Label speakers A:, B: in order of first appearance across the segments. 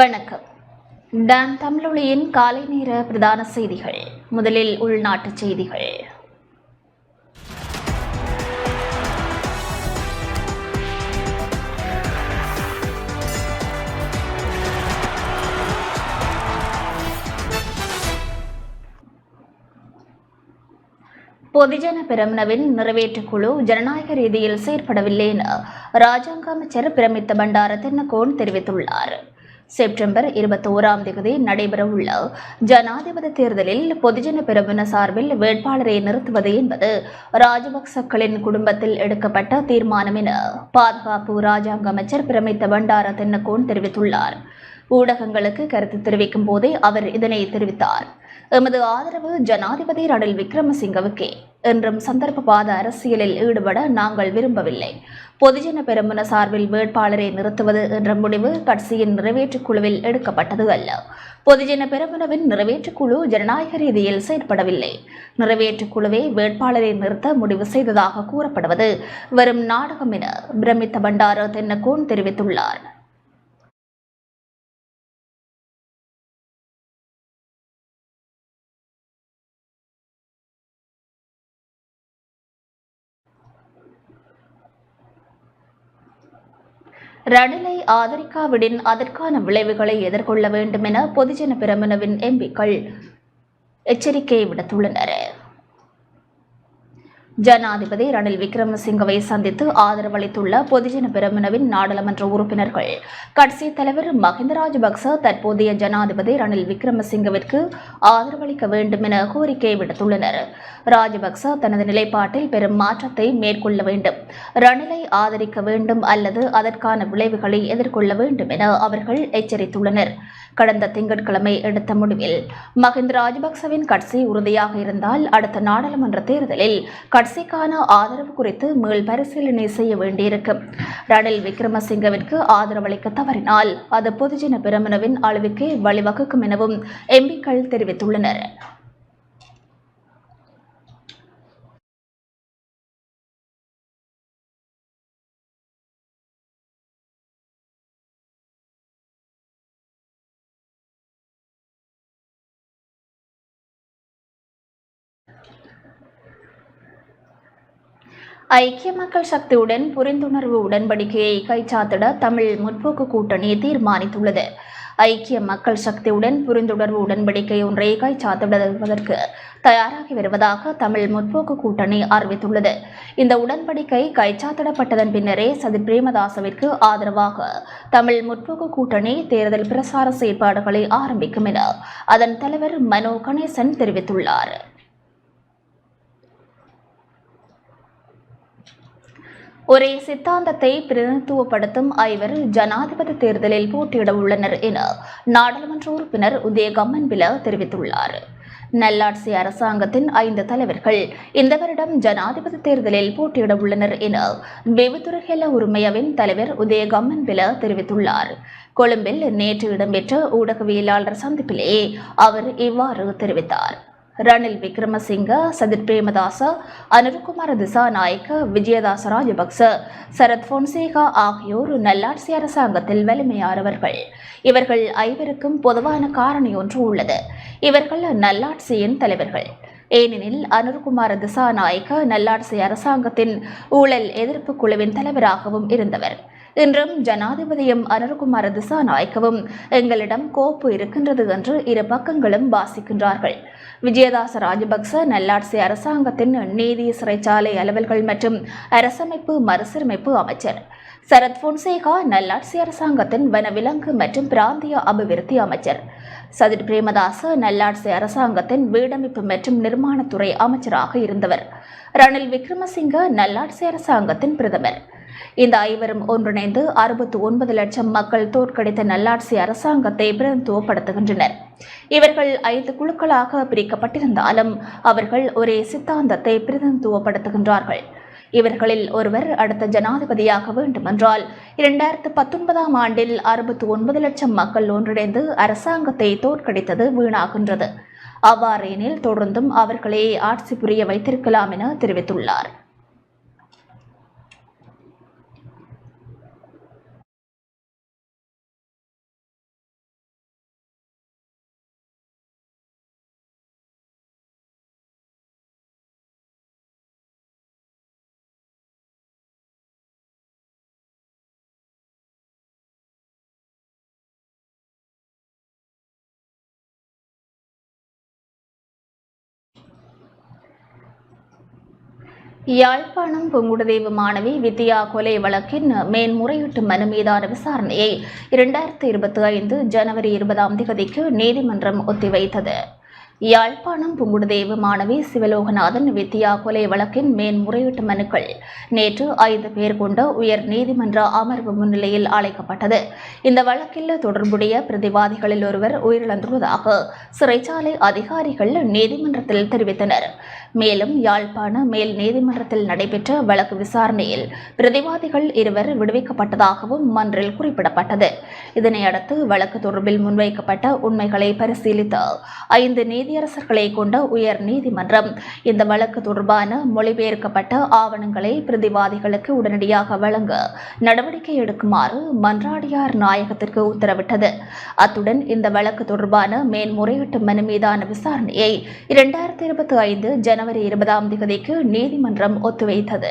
A: வணக்கம். டான் தமிழொலியின் காலை நேர பிரதான செய்திகள். முதலில் உள்நாட்டுச் செய்திகள். பொதுஜன பிரமணவின் நிறைவேற்றுக் குழு ஜனநாயக ரீதியில் செயற்படவில்லை என ராஜாங்க அமைச்சர் பிரமித்த பண்டார தென்னகோன் தெரிவித்துள்ளார். செப்டம்பர் இருபத்தோராம் தேதி நடைபெறவுள்ள ஜனாதிபதி தேர்தலில் பொதுஜன பிரமுன சார்பில் வேட்பாளரை நிறுத்துவது என்பது ராஜபக்சக்களின் குடும்பத்தில் எடுக்கப்பட்ட தீர்மானம் என பாதுகாப்பு ராஜாங்க அமைச்சர் பிரமித்த பண்டார தென்னகோன் தெரிவித்துள்ளார். ஊடகங்களுக்கு கருத்து தெரிவிக்கும் போதே அவர் இதனை தெரிவித்தார். எமது ஆதரவு ஜனாதிபதி ரணில் விக்ரமசிங்கவுக்கே. என்றும் சந்தர்ப்பவாத அரசியலில் ஈடுபட நாங்கள் விரும்பவில்லை. பொதுஜன பெருமன சார்பில் வேட்பாளரை நிறுத்துவது என்ற முடிவு கட்சியின் நிறைவேற்றுக் குழுவில் எடுக்கப்பட்டது அல்ல. பொதுஜன பெருமனவின் நிறைவேற்றுக் குழு ஜனநாயக ரீதியில் செயற்படவில்லை. நிறைவேற்றுக் குழுவே வேட்பாளரை நிறுத்த முடிவு செய்ததாக கூறப்படுவது வெறும் நாடகம் என பிரமித்த பண்டார தென்னகோன் தெரிவித்துள்ளார். ரணிலை ஆதரிக்காவிடின் அதற்கான விளைவுகளை எதிர்கொள்ள வேண்டும் என பொதுஜன பிரமுனவின் எம்பிக்கள் எச்சரிக்கை விடுத்துள்ளனர். ஜனாதிபதி ரணில் விக்ரமசிங்கவை சந்தித்து ஆதரவளித்துள்ள பொதுஜன பெரமுனவின் நாடாளுமன்ற உறுப்பினர்கள். கட்சி தலைவர் மஹிந்த ராஜபக்ச தற்போதைய ஜனாதிபதி ரணில் விக்ரமசிங்கவிற்கு ஆதரவளிக்க வேண்டும் என கோரிக்கை விடுத்துள்ளனர். ராஜபக்ச தனது நிலைப்பாட்டில் பெரும் மாற்றத்தை மேற்கொள்ள வேண்டும். ரணிலை ஆதரிக்க வேண்டும் அல்லது அதற்கான விளைவுகளை எதிர்கொள்ள வேண்டும் என அவர்கள் எச்சரித்துள்ளனர். கடந்த திங்கட்கிழமை எடுத்த முடிவில். மஹிந்த ராஜபக்சவின் கட்சி உறுதியாக இருந்தால் அடுத்த நாடாளுமன்ற தேர்தலில் கட்சிக்கான ஆதரவு குறித்து மீள் பரிசீலனை செய்ய வேண்டியிருக்கும் ரணில் விக்ரமசிங்கவிற்கு ஆதரவளிக்க தவறினால் அது பொதுஜன பெருமனவின் அழிவுக்கு வழிவகுக்கும் எனவும் எம்பிக்கள் தெரிவித்துள்ளனர். ஐக்கிய மக்கள் சக்தியுடன் புரிந்துணர்வு உடன்படிக்கையை கைச்சாத்திட தமிழ் முற்போக்கு கூட்டணி தீர்மானித்துள்ளது. ஐக்கிய மக்கள் சக்தியுடன் புரிந்துணர்வு உடன்படிக்கை ஒன்றை கைச்சாத்திடுவதற்கு தயாராகி வருவதாக தமிழ் முற்போக்கு கூட்டணி அறிவித்துள்ளது. இந்த உடன்படிக்கை கைச்சாத்திடப்பட்டதன் பின்னரே சதி பிரேமதாசவிற்கு ஆதரவாக தமிழ் முற்போக்கு கூட்டணி தேர்தல் பிரசார செயற்பாடுகளை ஆரம்பிக்கும் என அதன் தலைவர் மனோ கணேசன் தெரிவித்துள்ளார். ஒரே சித்தாந்தத்தை பிரதிநிதித்துவப்படுத்தும் ஐவர் ஜனாதிபதி தேர்தலில் போட்டியிட உள்ளனர் என நாடாளுமன்ற உறுப்பினர் உதயகம்மன் பில தெரிவித்துள்ளார். நல்லாட்சி அரசாங்கத்தின் ஐந்து தலைவர்கள் இந்த வருடம் ஜனாதிபதி தேர்தலில் போட்டியிட உள்ளனர் என வெவுதுரஹெல உரிமையவின் தலைவர் உதயகம்மன் பில தெரிவித்துள்ளார். கொழும்பில் நேற்று இடம்பெற்ற ஊடகவியலாளர் சந்திப்பிலேயே அவர் இவ்வாறு தெரிவித்தார். ரணில் விக்ரமசிங்க சதிர் பிரேமதாச அனுருகுமார திசாநாயக்க விஜயதாச ராஜபக்ச சரத் பொன்சேகா ஆகியோர் நல்லாட்சி அரசாங்கத்தில் வலிமையானவர்கள். இவர்கள் ஐவருக்கும் பொதுவான காரணி ஒன்று உள்ளது. இவர்கள் நல்லாட்சியின் தலைவர்கள். ஏனெனில் அனுர்குமார திசாநாயக்க நல்லாட்சி அரசாங்கத்தின் ஊழல் எதிர்ப்பு குழுவின் தலைவராகவும் இருந்தவர். இன்றும் ஜனாதிபதியும் அனுர்குமார திசாநாயக்கவும் எங்களிடம் கோப்பு இருக்கின்றது என்று இரு பக்கங்களும் வாசிக்கின்றார்கள். விஜயதாச ராஜபக்ச நல்லாட்சி அரசாங்கத்தின் நீதி சிறைச்சாலை அலுவல்கள் மற்றும் அரசமைப்பு மறுசீரமைப்பு அமைச்சர். சரத் பொன்சேகா நல்லாட்சி அரசாங்கத்தின் வனவிலங்கு மற்றும் பிராந்திய அபிவிருத்தி அமைச்சர். சதிர் பிரேமதாச நல்லாட்சி அரசாங்கத்தின் வீடமைப்பு மற்றும் நிர்மாணத்துறை அமைச்சராக இருந்தவர். ரணில் விக்ரமசிங்க நல்லாட்சி அரசாங்கத்தின் பிரதமர். இந்த ஐவரும் ஒன்றிணைந்து அறுபத்தி ஒன்பது லட்சம் மக்கள் தோற்கடித்த நல்லாட்சி அரசாங்கத்தை பிரதித்துவப்படுத்துகின்றனர். இவர்கள் ஐந்து குழுக்களாக பிரிக்கப்பட்டிருந்தாலும் அவர்கள் ஒரே சித்தாந்தத்தை பிரதிநிதித்துவப்படுத்துகின்றார்கள் இவர்களில் ஒருவர் அடுத்த ஜனாதிபதியாக வேண்டுமென்றால் இரண்டாயிரத்து பத்தொன்பதாம் ஆண்டில் அறுபத்தி ஒன்பது லட்சம் மக்கள் ஒன்றிணைந்து அரசாங்கத்தை தோற்கடித்தது வீணாகின்றது. அவ்வாறெனில் தொடர்ந்தும் அவர்களே ஆட்சி புரிய வைத்திருக்கலாம் என தெரிவித்துள்ளார். யாழ்ப்பாணம் புங்குடுதீவு மாணவி வித்யா கொலை வழக்கின் மேன்முறையீட்டு மனு மீதான விசாரணையை இரண்டாயிரத்தி இருபத்தி ஐந்து ஜனவரி இருபதாம் தேதிக்கு நீதிமன்றம் ஒத்திவைத்தது. யாழ்ப்பாணம் புங்குடுதேவு மாணவி சிவலோகநாதன் வித்யா கொலை வழக்கின் மேன்முறையீட்டு மனுக்கள் நேற்று ஐந்து பேர் கொண்ட உயர் நீதிமன்ற அமர்வு முன்னிலையில் அழைக்கப்பட்டது. இந்த வழக்கில் தொடர்புடைய பிரதிவாதிகளில் ஒருவர் உயிரிழந்துள்ளதாக சிறைச்சாலை அதிகாரிகள் நீதிமன்றத்தில் தெரிவித்தனர். மேலும் யாழ்ப்பாண மேல் நீதிமன்றத்தில் நடைபெற்ற வழக்கு விசாரணையில் பிரதிவாதிகள் இருவர் விடுவிக்கப்பட்டதாகவும் மன்றில் குறிப்பிடப்பட்டது. இதனையடுத்து வழக்கு தொடர்பில் முன்வைக்கப்பட்ட உண்மைகளை பரிசீலித்த ஐந்து நீதியரசர்களை கொண்ட உயர் நீதிமன்றம் இந்த வழக்கு தொடர்பான மொழிபெயர்க்கப்பட்ட ஆவணங்களை பிரதிவாதிகளுக்கு உடனடியாக வழங்க நடவடிக்கை எடுக்குமாறு மன்றாடியார் நாயகத்திற்கு உத்தரவிட்டது. அத்துடன் இந்த வழக்கு தொடர்பான மேன்முறையீட்டு மனு மீதான விசாரணையை இரண்டாயிரத்தி இருபத்தி ஐந்து ஜனவரி இருபதாம் தேதிக்கு நீதிமன்றம் ஒத்திவைத்தது.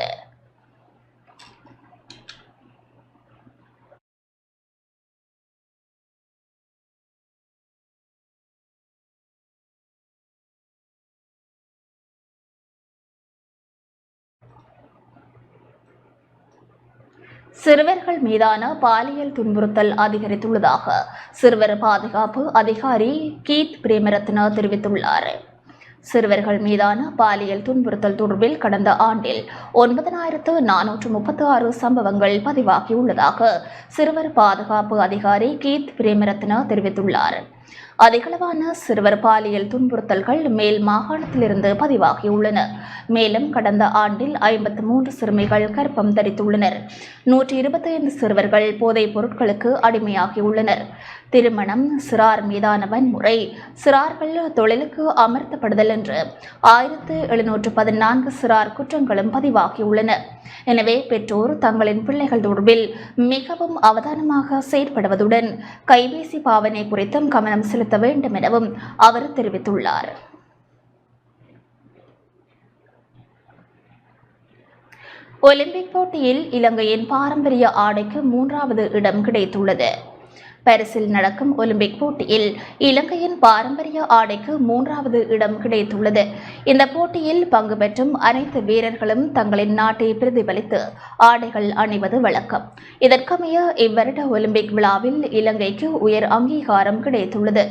A: சிறுவர்கள் மீதான பாலியல் துன்புறுத்தல் அதிகரித்துள்ளதாக சிறுவர் பாதுகாப்பு அதிகாரி கீத் பிரேமரத்ன தெரிவித்துள்ளார். சிறுவர்கள் மீதான பாலியல் துன்புறுத்தல் தொடர்பில் கடந்த ஆண்டில் ஒன்பதனாயிரத்து நானூற்று முப்பத்தி ஆறு சம்பவங்கள் பதிவாகியுள்ளதாக சிறுவர் பாதுகாப்பு அதிகாரி கீத் பிரேமரத்ன தெரிவித்துள்ளார். அதிகளவான சிறுவர் பாலியல் துன்புறுத்தல்கள் மேல் மாகாணத்திலிருந்து பதிவாகியுள்ளன. மேலும் கடந்த ஆண்டில் ஐம்பத்து மூன்று சிறுமிகள் கர்ப்பம் தரித்துள்ளனர். நூற்றி இருபத்தி ஐந்து சிறுவர்கள் போதைப் பொருட்களுக்கு அடிமையாகியுள்ளனர். திருமணம் சிறார் மீதான வன்முறை சிறார்கள் தொழிலுக்கு அமர்த்தப்படுதல் என்று ஆயிரத்து எழுநூற்று பதினான்கு சிறார் குற்றங்களும் பதிவாகியுள்ளன. எனவே பெற்றோர் தங்களின் பிள்ளைகள் தொடர்பில் மிகவும் அவதானமாக செயற்படுவதுடன் கைபேசி பாவனை குறித்தும் கவனம் செலுத்த வேண்டும் எனவும் அவர் தெரிவித்துள்ளார். ஒலிம்பிக் போட்டியில் இலங்கையின் பாரம்பரிய ஆடைக்கு மூன்றாவது இடம் கிடைத்துள்ளது. பாரிஸில் நடக்கும் ஒலிம்பிக் போட்டியில் இலங்கையின் பாரம்பரிய ஆடைக்கு மூன்றாவது இடம் கிடைத்துள்ளது. இந்த போட்டியில் பங்கு பெற்றும் அனைத்து வீரர்களும் தங்களின் நாட்டை பிரதிபலித்து ஆடைகள் அணிவது வழக்கம். இதற்கமைய இவ்வருட ஒலிம்பிக் விழாவில் இலங்கைக்கு உயர் அங்கீகாரம் கிடைத்துள்ளது.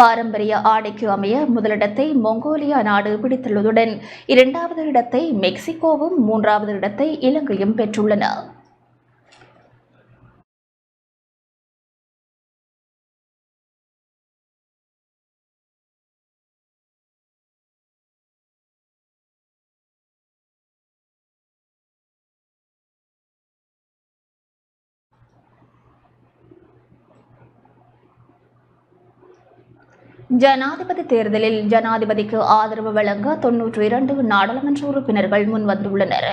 A: பாரம்பரிய ஆடைக்கு அமைய முதலிடத்தை மொங்கோலியா நாடு பிடித்துள்ளதுடன் இரண்டாவது இடத்தை மெக்சிகோவும் மூன்றாவது இடத்தை இலங்கையும் பெற்றுள்ளன. ஜனாதிபதி தேர்தலில் ஜனாதிபதிக்கு ஆதரவு வழங்க தொன்னூற்றி இரண்டு நாடாளுமன்ற உறுப்பினர்கள் முன்வந்துள்ளனர்.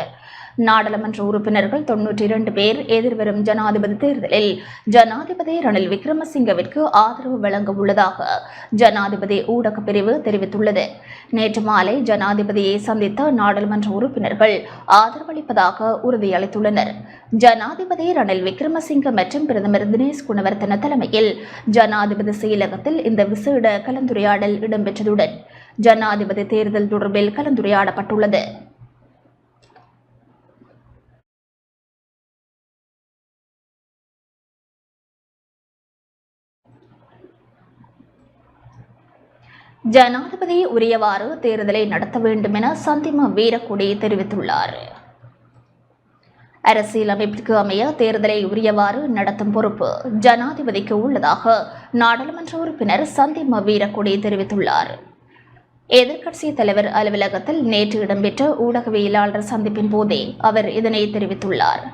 A: நாடாளுமன்ற உறுப்பினர்கள் தொன்னூற்றி இரண்டு பேர் எதிர்வரும் ஜனாதிபதி தேர்தலில் ஜனாதிபதி ரணில் விக்ரமசிங்கவிற்கு ஆதரவு வழங்க உள்ளதாக ஜனாதிபதி ஊடகப் பிரிவு தெரிவித்துள்ளது. நேற்று மாலை ஜனாதிபதியை சந்தித்த நாடாளுமன்ற உறுப்பினர்கள் ஆதரவளிப்பதாக உறுதியளித்துள்ளனர். ஜனாதிபதி ரணில் விக்ரமசிங்க மற்றும் பிரதமர் தினேஷ் குணவர்த்தன தலைமையில் ஜனாதிபதி செயலகத்தில் இந்த விசேட கலந்துரையாடல் இடம்பெற்றதுடன் ஜனாதிபதி தேர்தல் தொடர்பில் கலந்துரையாடப்பட்டுள்ளது. ஜனாதிபதி உரியவாறு தேர்தலை நடத்த வேண்டும் என சந்திம வீரக்குடி தெரிவித்துள்ளார். அரசியலமைப்பிற்கு அமைய தேர்தலை உரியவாறு நடத்தும் பொறுப்பு ஜனாதிபதிக்கு உள்ளதாக நாடாளுமன்ற உறுப்பினர் சந்திம வீரக்குடி தெரிவித்துள்ளார். எதிர்க்கட்சி தலைவர் அலுவலகத்தில் நேற்று இடம்பெற்ற ஊடகவியலாளர் சந்திப்பின் போதே அவர் இதனை தெரிவித்துள்ளார்.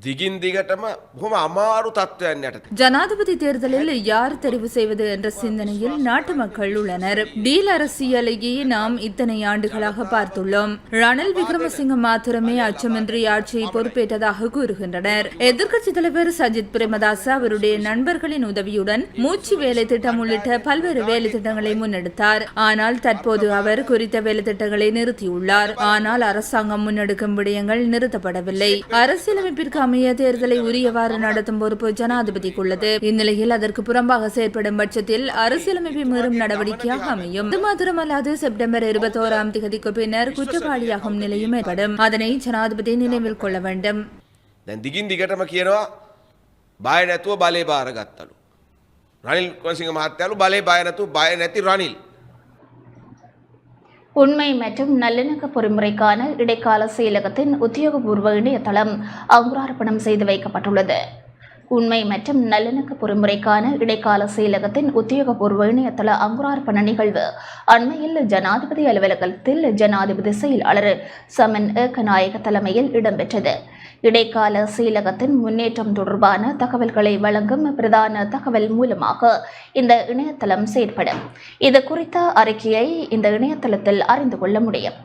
B: දිගින් දිගටම බොහොම අමාරු තත්ත්වයන් යටතේ.
C: ஜனாதிபதி தேர்தலில் யார் தெரிவு செய்வது என்ற சிந்தனையில் நாட்டு மக்கள் உள்ளனர் டீல் அரசியலையே நாம் இத்தனை ஆண்டுகளாக பார்த்துள்ளோம் ரணில் விக்ரமசிங்க மாத்திரமே அச்சமின்றி ஆட்சியை பொறுப்பேற்றதாக கூறுகின்றனர் எதிர்க்கட்சித் தலைவர் சஜித் பிரேமதாச அவருடைய நண்பர்களின் உதவியுடன் மூச்சு வேலை திட்டம் உள்ளிட்ட பல்வேறு வேலை திட்டங்களை முன்னெடுத்தார் ஆனால் தற்போது அவர் குறித்த வேலை திட்டங்களை நிறுத்தியுள்ளார் ஆனால் அரசாங்கம் முன்னெடுக்கும் விடயங்கள் நிறுத்தப்படவில்லை அரசியலமைப்பிற்கு சமய தேர்தலை உரியவாறு நடத்தும் பொறுப்பு ஜனாதிபதிக்குள்ளது இந்நிலையில் அதற்கு புறம்பாக செயற்படும் பட்சத்தில் அரசியலமைப்பை மீறும் நடவடிக்கையாக அமையும் அது மாத்திரமல்லாது செப்டம்பர் இருபத்தோராம் தேதிக்கு பின்னர் குற்றவாளியாகும் நிலையும் ஏற்படும் அதனை ஜனாதிபதி நினைவில் கொள்ள வேண்டும்
B: දැන් දිගින් දිගටම කියනවා බය නැතුව බලය බාරගත්තලු. රනිල් කොසිංහ මහත්තයලු බලය බය නැතුව බය නැති රනිල්.
A: உண்மை மற்றும் நல்லிணக்க பொறிமுறைக்கான இடைக்கால செயலகத்தின் உத்தியோகபூர்வ இணையதளம் அங்குரார்ப்பணம் செய்து வைக்கப்பட்டுள்ளது. உண்மை மற்றும் நல்லிணக்க பொறிமுறைக்கான இடைக்கால செயலகத்தின் உத்தியோகபூர்வ இணையதள அங்குரார்ப்பண நிகழ்வு அண்மையில் ஜனாதிபதி அலுவலகத்தில் ஜனாதிபதி செயலாளர் சமன் ஏக்கநாயக தலைமையில் இடம்பெற்றது. இடைக்கால செயலகத்தின் முன்னேற்றம் தொடர்பான தகவல்களை வழங்கும் பிரதான தகவல் மூலமாக இந்த இணையதளம் செயற்படும். இது குறித்த அறிக்கையை இந்த இணையதளத்தில் அறிந்து கொள்ள முடியும்.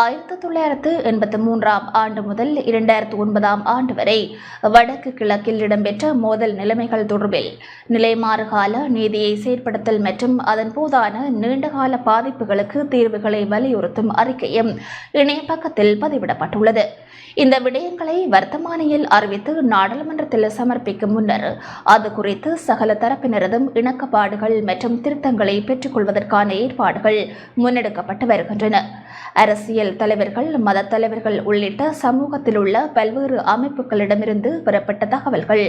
A: ஆயிரத்தி தொள்ளாயிரத்து எண்பத்தி மூன்றாம் ஆண்டு முதல் இரண்டாயிரத்து ஒன்பதாம் ஆண்டு வரை வடக்கு கிழக்கில் இடம்பெற்ற மோதல் நிலைமைகள் தொடர்பில் நிலைமாறுகால நீதியை செயற்படுத்தல் மற்றும் அதன் போதான நீண்டகால பாதிப்புகளுக்கு தீர்வுகளை வலியுறுத்தும் அறிக்கையும் இணைய பக்கத்தில் பதிவிடப்பட்டுள்ளது. இந்த விடயங்களை வர்த்தமானியில் அறிவித்து நாடாளுமன்றத்தில் சமர்ப்பிக்கும் முன்னர் அது குறித்து சகல தரப்பினரதும் இணக்கப்பாடுகள் மற்றும் திருத்தங்களை பெற்றுக்கொள்வதற்கான ஏற்பாடுகள் முன்னெடுக்கப்பட்டு வருகின்றன. அரசியல் தலைவர்கள் மத தலைவர்கள் உள்ளிட்ட சமூகத்தில் உள்ள பல்வேறு அமைப்புகளிடமிருந்து பெறப்பட்ட தகவல்கள்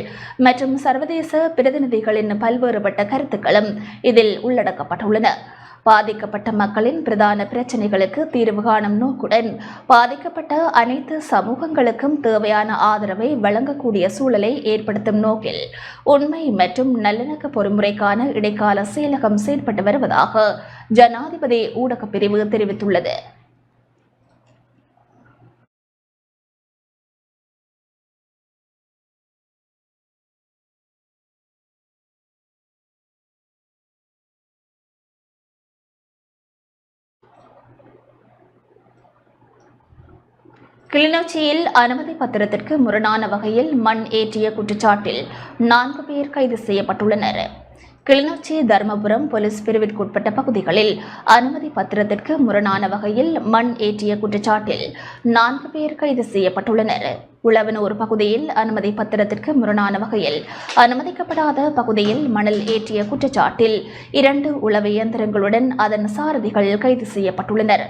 A: மற்றும் சர்வதேச பிரதிநிதிகளின் பல்வேறுபட்ட கருத்துக்களும் இதில் உள்ளடக்கப்பட்டுள்ளன. பாதிக்கப்பட்ட மக்களின் பிரதான பிரச்சினைகளுக்கு தீர்வு காணும் நோக்குடன் பாதிக்கப்பட்ட அனைத்து சமூகங்களுக்கும் தேவையான ஆதரவை வழங்கக்கூடிய சூழலை ஏற்படுத்தும் நோக்கில் உண்மை மற்றும் நல்லிணக்க பொறிமுறைக்கான இடைக்கால செயலகம் செயற்பட்டு வருவதாக ஜனாதிபதி ஊடகப் பிரிவு தெரிவித்துள்ளது. கிளிநொச்சியில் அனுமதி பத்திரத்திற்கு முரணான வகையில் மண் ஏற்றிய குற்றச்சாட்டில் நான்கு பேர் கைது செய்யப்பட்டுள்ளனர். கிளிநொச்சி தருமபுரம் போலீஸ் பிரிவிற்குட்பட்ட பகுதிகளில் அனுமதி பத்திரத்திற்கு முரணான வகையில் மண் ஏற்றிய குற்றச்சாட்டில் நான்கு பேர் கைது செய்யப்பட்டுள்ளனர். உழவனூர் பகுதியில் அனுமதி பத்திரத்திற்கு முரணான வகையில் அனுமதிக்கப்படாத பகுதியில் மணல் ஏற்றிய குற்றச்சாட்டில் இரண்டு உளவு இயந்திரங்களுடன் அதன் சாரதிகள் கைது செய்யப்பட்டுள்ளனர்.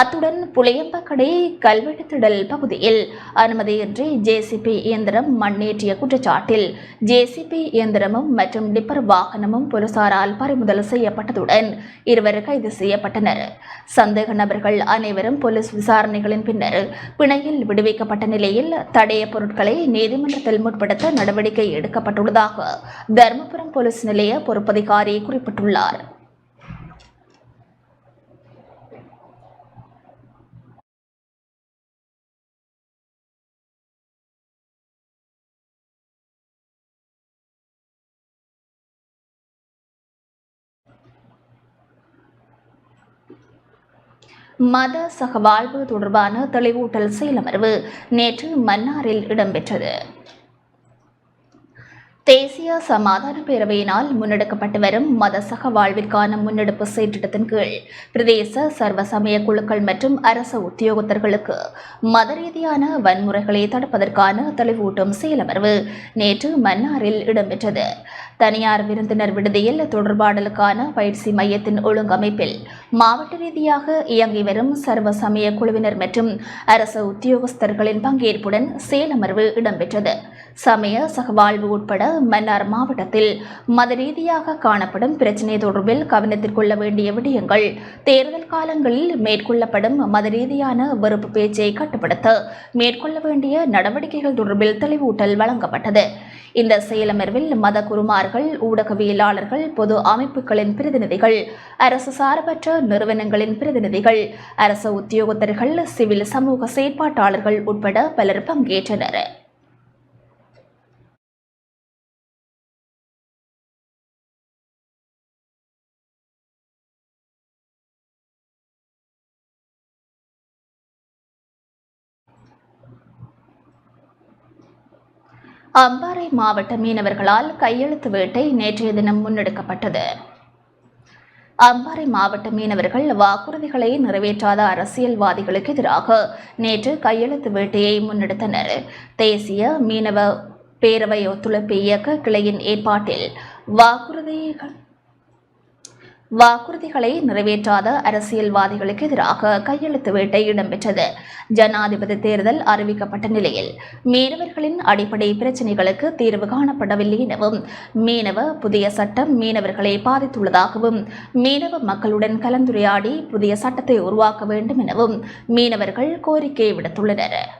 A: அத்துடன் புளியம்பக்கடை கல்வெட்டுத்திடல் பகுதியில் அனுமதியின்றி ஜேசிபி இயந்திரம் மண்ணேற்றிய குற்றச்சாட்டில் ஜேசிபி இயந்திரமும் மற்றும் டிப்பர் வாகனமும் போலீசாரால் பறிமுதல் செய்யப்பட்டதுடன் இருவர் கைது செய்யப்பட்டனர். சந்தேக நபர்கள் அனைவரும் போலீஸ் விசாரணைகளின் பின்னர் பிணையில் விடுவிக்கப்பட்ட நிலையில் தடைய பொருட்களை நீதிமன்றத்தில் முற்படுத்த நடவடிக்கை எடுக்கப்பட்டுள்ளதாக தருமபுரம் போலீஸ் நிலைய பொறுப்பதிகாரி குறிப்பிட்டுள்ளார். மத சகவாழ்வு தொடர்பான தெளிவூட்டல் செயலமர்வு நேற்று மன்னாரில் இடம்பெற்றது. தேசிய சமாதான பேரவையினால் முன்னெடுக்கப்பட்டு வரும் மத சகவாழ்விற்கான முன்னெடுப்பு செயற்றிட்டத்தின் கீழ் பிரதேச சர்வசமய குழுக்கள் மற்றும் அரச உத்தியோகத்தர்களுக்கு மத ரீதியான வன்முறைகளை தடுப்பதற்கான தெளிவூட்டும் செயலமர்வு நேற்று மன்னாரில் இடம்பெற்றது. தனியார் விருந்தினர் விடுதியில் தொடர்பாடலுக்கான பயிற்சி மையத்தின் ஒழுங்கமைப்பில் மாவட்ட ரீதியாக இயங்கி வரும் சர்வ சமய குழுவினர் மற்றும் அரசு உத்தியோகஸ்தர்களின் பங்கேற்புடன் செயலமர்வு இடம்பெற்றது. சமய சகவாழ்வு உட்பட மன்னார் மாவட்டத்தில் மத ரீதியாக காணப்படும் பிரச்சினை தொடர்பில் கவனத்திற்கொள்ள வேண்டிய விடயங்கள் தேர்தல் காலங்களில் மேற்கொள்ளப்படும் மத ரீதியான வெறுப்பு பேச்சை கட்டுப்படுத்த மேற்கொள்ள வேண்டிய நடவடிக்கைகள் தொடர்பில் தெளிவூட்டல் வழங்கப்பட்டது. இந்த செயலமர்வில் மத குருமார்கள் ஊடகவியலாளர்கள் பொது அமைப்புகளின் பிரதிநிதிகள் அரசு சார்பற்ற நிறுவனங்களின் பிரதிநிதிகள் அரசு உத்தியோகத்தர்கள் சிவில் சமூக செயற்பாட்டாளர்கள் உட்பட பலர் பங்கேற்றனர். அம்பாறை மாவட்ட மீனவர்களால் கையெழுத்து வேட்டை நேற்றைய தினம் முன்னெடுக்கப்பட்டது. அம்பாறை மாவட்ட மீனவர்கள் வாக்குறுதிகளை நிறைவேற்றாத அரசியல்வாதிகளுக்கு எதிராக நேற்று கையெழுத்து வேட்டையை முன்னெடுத்தனர். தேசிய மீனவ பேரவை ஒத்துழைப்பு இயக்க கிளையின் ஏற்பாட்டில் வாக்குறுதிகள் வாக்குறுதிகளை நிறைவேற்றாத அரசியல்வாதிகளுக்கு எதிராக கையெழுத்து வேட்டை இடம்பெற்றது. ஜனாதிபதி தேர்தல் அறிவிக்கப்பட்ட நிலையில் மீனவர்களின் அடிப்படை பிரச்சினைகளுக்கு தீர்வு காணப்படவில்லை எனவும் மீனவ புதிய சட்டம் மீனவர்களை பாதித்துள்ளதாகவும் மீனவ மக்களுடன் கலந்துரையாடி புதிய சட்டத்தை உருவாக்க வேண்டும் எனவும் மீனவர்கள் கோரிக்கை விடுத்துள்ளனர்.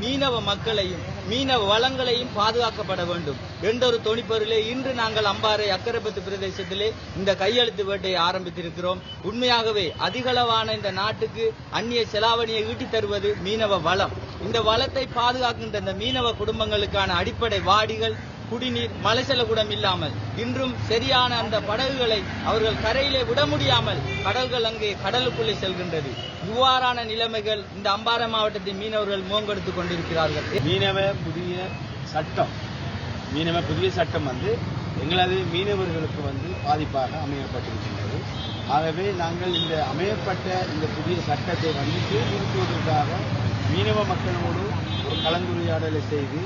D: மீனவ மக்களையும் மீனவ வளங்களையும் பாதுகாக்கப்பட வேண்டும். என்றொரு தொனிப்பொருளே இன்று நாங்கள் அம்பாறை அக்கரைப்பத்து பிரதேசத்திலே இந்த கையெழுத்து வேட்டையை ஆரம்பித்திருக்கிறோம். உண்மையாகவே அதிகளவான இந்த நாட்டுக்கு அந்நிய செலாவணியை ஈட்டித் தருவது மீனவ வளம். இந்த வளத்தை பாதுகாக்கின்ற இந்த மீனவ குடும்பங்களுக்கான அடிப்படை வாடிகள் குடிநீர் மலைசலகுடம் இல்லாமல் இன்றும் சரியான அந்த படகுகளை அவர்கள் கரையிலே விட முடியாமல் கடல்கள் அங்கே கடலுக்குள்ளே செல்கின்றது. இவ்வாறான நிலைமைகள் இந்த அம்பாறை மாவட்டத்தின் மீனவர்கள் மோங்கெடுத்துக் கொண்டிருக்கிறார்கள்.
E: மீனவ புதிய சட்டம் மீனவ புதிய சட்டம் வந்து எங்களது மீனவர்களுக்கு வந்து பாதிப்பாக அமையப்பட்டிருக்கின்றது. ஆகவே நாங்கள் இந்த அமையப்பட்ட இந்த புதிய சட்டத்தை வந்து சீர்திருத்துவதற்காக மீனவ மக்களோடு ஒரு கலந்துரையாடலை செய்து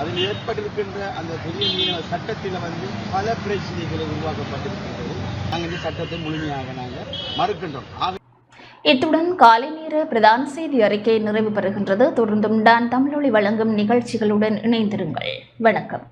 E: அதில் ஏற்பட்டிருக்கின்ற அந்த புதிய மீனவ சட்டத்தில் வந்து பல பிரச்சனைகளை உருவாக்கப்பட்டிருக்கின்றது. நாங்கள் இந்த சட்டத்தை முழுமையாக நாங்கள் மறுக்கின்றோம்.
A: இத்துடன் காலை நேர பிரதான செய்தி அறிக்கை நிறைவு பெறுகின்றது. தொடர்ந்தும் டான் தமிழொலி வழங்கும் நிகழ்ச்சிகளுடன் இணைந்திருங்கள். வணக்கம்.